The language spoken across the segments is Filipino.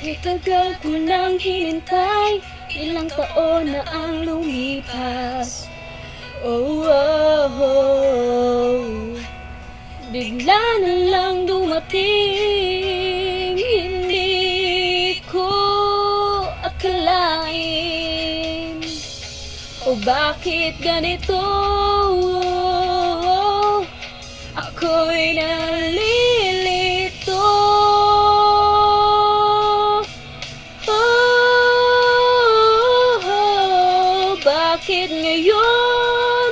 Tagal ko nang hinintay Ilang taon na ang lumipas. Oh, oh, oh. Bigla na lang dumating Hindi ko akalain. O bakit ganito? Ako'y nalilito bakit ngayon?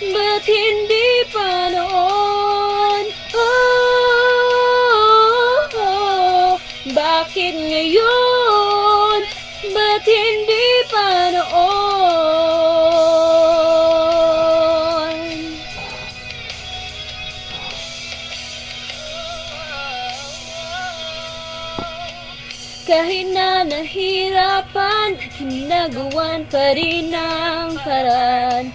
Ba't hindi pa noon? Oh, oh, bakit ngayon? Ba't hindi pa noon? Kahit na nahirapan, ginagawan pa rin ang paraan.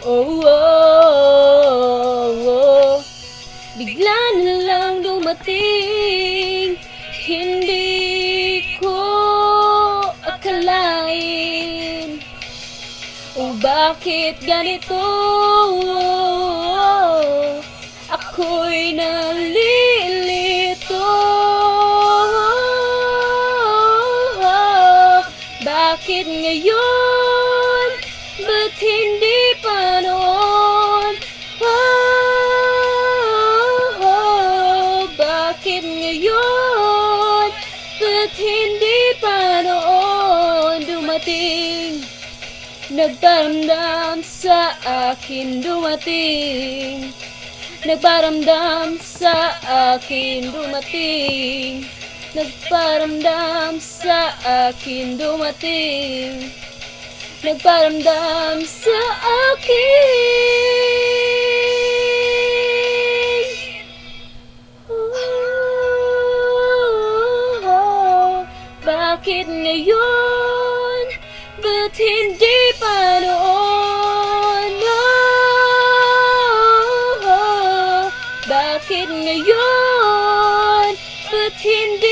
Oh, oh, oh. Bigla na lang dumating, hindi ko akalain. Oh, bakit ganito? Bakit ngayon? Ba't hindi pa noon? Oh, bakit ngayon? Ba't hindi pa noon dumating? Nagparamdam sa akin dumating Nagparamdam sa akin dumating Nagparamdam sa akin dumating Nagparamdam sa akin oh, oh, Bakit ngayon? Ba't hindi pa noon? Oh, bakit ngayon? Ba't hindi